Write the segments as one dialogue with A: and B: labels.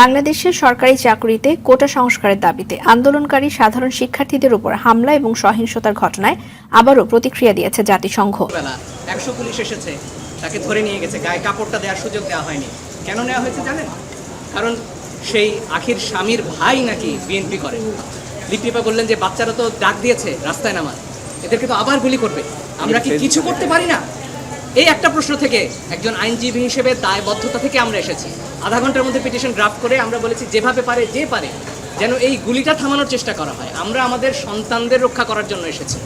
A: বাংলাদেশের সরকারি চাকরিতে কোটা সংস্কারের দাবিতে আন্দোলনকারী সাধারণ শিক্ষার্থীদের উপর হামলা এবং সহিংসতার ঘটনায় আবারও প্রতিক্রিয়া দিয়েছে জাতিসংঘ।
B: বেলা একশো পুলিশ এসেছে তাকে ধরে নিয়ে গেছে গায়ে কাপড়টা দেওয়ার সুযোগ দেওয়া হয়নি। কেন নেওয়া হয়েছে জানেন? কারণ সেই আখির স্বামীর ভাই নাকি বিএনপি করে। লিপিপা বললেন যে বাচ্চারা তো ডাক দিয়েছে রাস্তায় নামার। এদেরকে তো আবার গুলি করবে। আমরা কি কিছু করতে পারি না? এই একটা প্রশ্ন থেকে একজন আইনজীবী হিসেবে দায়বদ্ধতা থেকে আমরা এসেছি। আধা ঘণ্টার মধ্যে পিটিশন ড্রাফট করে আমরা বলেছি, যেভাবে পারে, যে পারে, যেন এই গুলিটা থামানোর চেষ্টা করা হয়। আমরা আমাদের সন্তানদের রক্ষা করার জন্য এসেছি।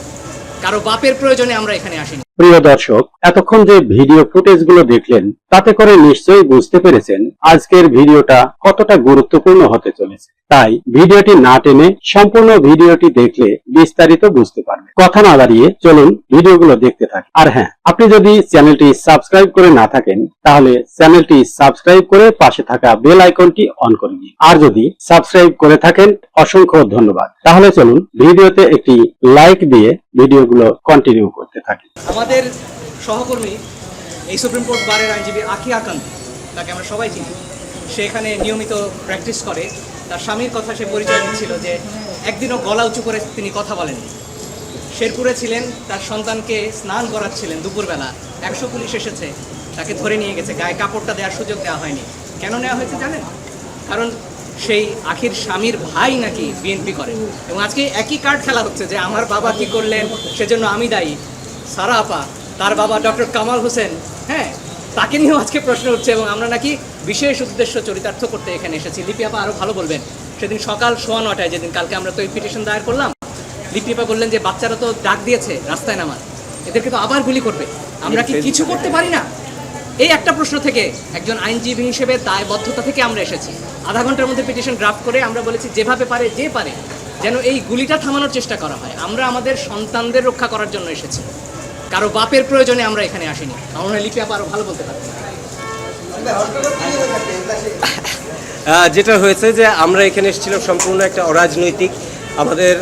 B: কারও বাপের প্রয়োজনে আমরা এখানে আসিনি।
C: প্রিয় দর্শক, এতক্ষণ যে ভিডিও ফুটেজগুলো দেখলেন, তাতে করে নিশ্চয়ই বুঝতে পেরেছেন আজকের ভিডিওটা কতটা গুরুত্বপূর্ণ হতে চলেছে। তাই ভিডিওটি না টেনে সম্পূর্ণ ভিডিওটি দেখলে বিস্তারিত বুঝতে পারবেন। কথা না দাঁড়িয়ে চলুন ভিডিওগুলো দেখতে থাকি। আর হ্যাঁ আপনি যদি চ্যানেলটি সাবস্ক্রাইব করে না থাকেন, তাহলে চ্যানেলটি সাবস্ক্রাইব করে পাশে থাকা বেল আইকনটি অন করে দিন। আর যদি সাবস্ক্রাইব করে থাকেন, অসংখ্য ধন্যবাদ। তাহলে চলুন ভিডিওতে একটি লাইক দিয়ে ভিডিওগুলো কন্টিনিউ করতে থাকি।
B: আমাদের সহকর্মী এই সুপ্রিম কোর্ট বারের আইনজীবী আখি আকান্ত তাকে আমরা সবাই চিনি। সে এখানে নিয়মিত প্র্যাকটিস করে। তার স্বামীর কথা সে পরিচয় দিচ্ছিল যে একদিনও গলা উঁচু করে তিনি কথা বলেননি। শেরপুরে ছিলেন, তার সন্তানকে স্নান করাচ্ছিলেন দুপুরবেলা। একশো পুলিশ এসেছে, তাকে ধরে নিয়ে গেছে। গায়ে কাপড়টা দেওয়ার সুযোগ দেওয়া হয়নি। কেন নেওয়া হয়েছে জানেন? কারণ সেই আখির স্বামীর ভাই নাকি বিএনপি করে। এবং আজকে একই কার্ড খেলা হচ্ছে যে আমার বাবা কি করলেন, সেজন্য আমি দায়ী। সারা আপা তার বাবা ডক্টর কামাল হোসেন হ্যাঁ তাকে নিয়েও আজকে প্রশ্ন উঠছে এবং আমরা নাকি বিশেষ উদ্দেশ্য চরিতার্থ করতে এখানে এসেছি। লিপি আপা আরও ভালো বলবেন। সেদিন সকাল সোয়া নটায় যেদিন কালকে আমরা তো এই পিটিশন দায়ের করলাম লিপি আপা বললেন যে বাচ্চারা তো ডাক দিয়েছে রাস্তায় নামার এদেরকে তো আবার গুলি করবে। আমরা কি কিছু করতে পারি না? এই একটা প্রশ্ন থেকে একজন আইনজীবী হিসেবে দায়বদ্ধতা থেকে আমরা এসেছি। আধা ঘণ্টার মধ্যে পিটিশন ড্রাফট করে আমরা বলেছি যেভাবে পারে যে পারে যেন এই গুলিটা থামানোর চেষ্টা করা হয়। আমরা আমাদের সন্তানদের রক্ষা করার জন্য এসেছি। কারও বাপের প্রয়োজনে আমরা এখানে আসিনি। আমার লিপি আপা আরও ভালো বলতে পারবে।
D: যেটা হয়েছে যে আমরা এখানে এসেছিলাম সম্পূর্ণ একটা অরাজনৈতিক, আমাদের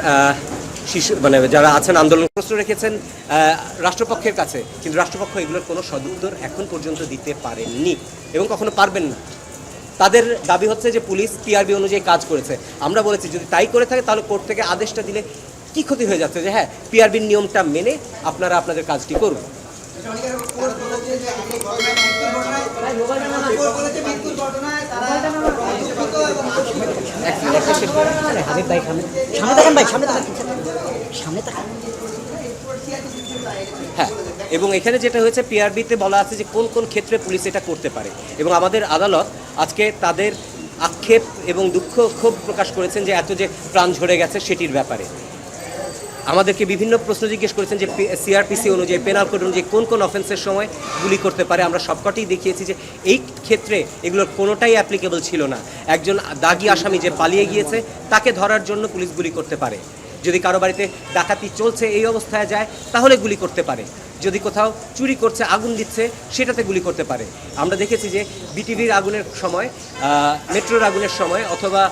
D: শিশু মানে যারা আছেন আন্দোলন প্রশ্ন রেখেছেন রাষ্ট্রপক্ষের কাছে। কিন্তু রাষ্ট্রপক্ষ এগুলোর কোনো সদুত্তর এখন পর্যন্ত দিতে পারেননি এবং কখনো পারবেন না। তাদের দাবি হচ্ছে যে পুলিশ টিআরবি অনুযায়ী কাজ করেছে। আমরা বলেছি, যদি তাই করে থাকে, তাহলে কোর্ট থেকে আদেশটা দিলে কি ক্ষতি হয়ে যাচ্ছে যে হ্যাঁ পিআরবির নিয়মটা মেনে আপনারা আপনাদের কাজটি করুন। হ্যাঁ এবং এখানে যেটা হয়েছে পিআরবিতে বলা আছে যে কোন কোন ক্ষেত্রে পুলিশ এটা করতে পারে। এবং আমাদের আদালত আজকে তাদের আক্ষেপ এবং দুঃখ ক্ষোভ প্রকাশ করেছেন যে এত যে প্রাণ ঝরে গেছে সেটির ব্যাপারে। আমাদেরকে বিভিন্ন প্রশ্ন জিজ্ঞেস করেছেন যে সিআরপিসি অনুযায়ী পেনাল কোড অনুযায়ী কোন কোন অফেন্সের সময় গুলি করতে পারে। আমরা সবকটাই দেখিয়েছি যে এই ক্ষেত্রে এগুলোর কোনোটাই অ্যাপ্লিকেবল ছিল না। একজন দাগি আসামি যে পালিয়ে গিয়েছে, তাকে ধরার জন্য পুলিশ গুলি করতে পারে। যদি কারও বাড়িতে ডাকাতি চলছে, এই অবস্থায় যায়, তাহলে গুলি করতে পারে। যদি কোথাও চুরি করছে, আগুন দিচ্ছে, সেটাতে গুলি করতে পারে। আমরা দেখেছি যে বিটিভির আগুনের সময় মেট্রোর আগুনের সময় অথবা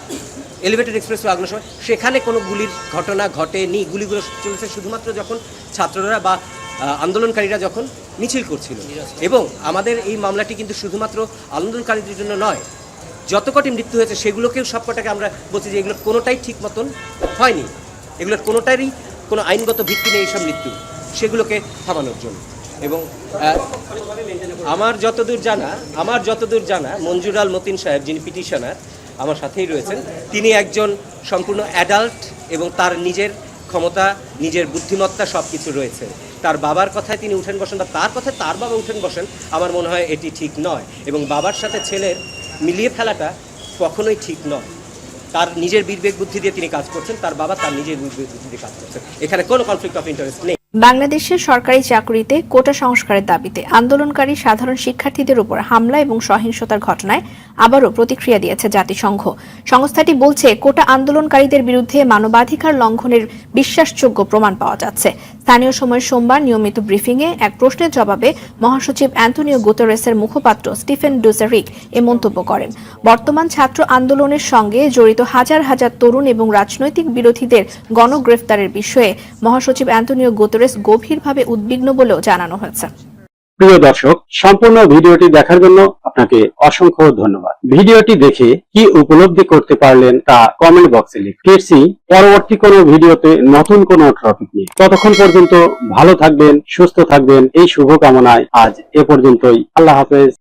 D: এলিভেটেড এক্সপ্রেস আগুনের সময় সেখানে কোনো গুলির ঘটনা ঘটেনি। গুলিগুলো চলছে শুধুমাত্র যখন ছাত্ররা বা আন্দোলনকারীরা যখন মিছিল করছিল। এবং আমাদের এই মামলাটি কিন্তু শুধুমাত্র আন্দোলনকারীদের জন্য নয় যত কটি মৃত্যু হয়েছে সেগুলোকেও সবকটাকে আমরা বলছি যে এগুলোর কোনোটাই ঠিক মতন হয়নি। এগুলোর কোনোটারই কোনো আইনগত ভিত্তি নেই এইসব মৃত্যু সেগুলোকে থামানোর জন্য। এবং আমার যতদূর জানা আমার যতদূর জানা মঞ্জুরাল মতিন সাহেব যিনি পিটিশনার আমার সাথেই রয়েছেন। তিনি একজন সম্পূর্ণ অ্যাডাল্ট এবং তার নিজের ক্ষমতা, নিজের বুদ্ধিমত্তা সব কিছু রয়েছে। তার বাবার কথায় তিনি উঠেন বসেন বা তার কথায় তার বাবা উঠেন বসেন, আমার মনে হয় এটি ঠিক নয়। এবং বাবার সাথে ছেলের মিলিয়ে ফেলাটা কখনোই ঠিক নয়। তার নিজের বিবেক বুদ্ধি দিয়ে তিনি কাজ করছেন, তার বাবা তার নিজের বিবেক বুদ্ধি দিয়ে কাজ করছেন। এখানে কোনো কনফ্লিক্ট অফ ইন্টারেস্ট নেই।
A: বাংলাদেশের সরকারি চাকরিতে কোটা সংস্কারের দাবিতে আন্দোলনকারী সাধারণ শিক্ষার্থীদের উপর হামলা এবং সহিংসতার ঘটনায় আবারও প্রতিক্রিয়া দিয়েছে জাতিসংঘ। সংস্থাটি বলছে, কোটা আন্দোলনকারীদের বিরুদ্ধে মানবাধিকার লঙ্ঘনের বিশ্বাসযোগ্য প্রমাণ পাওয়া যাচ্ছে। স্থানীয় সময় সোমবার নিয়মিত ব্রিফিংয়ে এক প্রশ্নের জবাবে মহাসচিব অ্যান্টনিও গুতেরেসের মুখপাত্র স্টিফেন ডুজারিক এ মন্তব্য করেন। বর্তমান ছাত্র আন্দোলনের সঙ্গে জড়িত হাজার হাজার তরুণ এবং রাজনৈতিক বিরোধীদের গণগ্রেফতারের বিষয়ে মহাসচিব অ্যান্টনিও গুতেরেস গভীরভাবে উদ্বিগ্ন বলেও জানানো হয়েছে।
C: প্রিয় দর্শক, সম্পূর্ণ ভিডিওটি দেখার জন্য আপনাকে অসংখ্য ধন্যবাদ। ভিডিওটি দেখে কি উপলব্ধি করতে পারলেন তা কমেন্ট বক্সে লিখুন। ফিরছি পরবর্তী কোনো ভিডিওতে নতুন কোনো টপিক নিয়ে। ততক্ষণ পর্যন্ত ভালো থাকবেন, সুস্থ থাকবেন। এই শুভকামনায় আজ এ পর্যন্তই। আল্লাহ হাফেজ।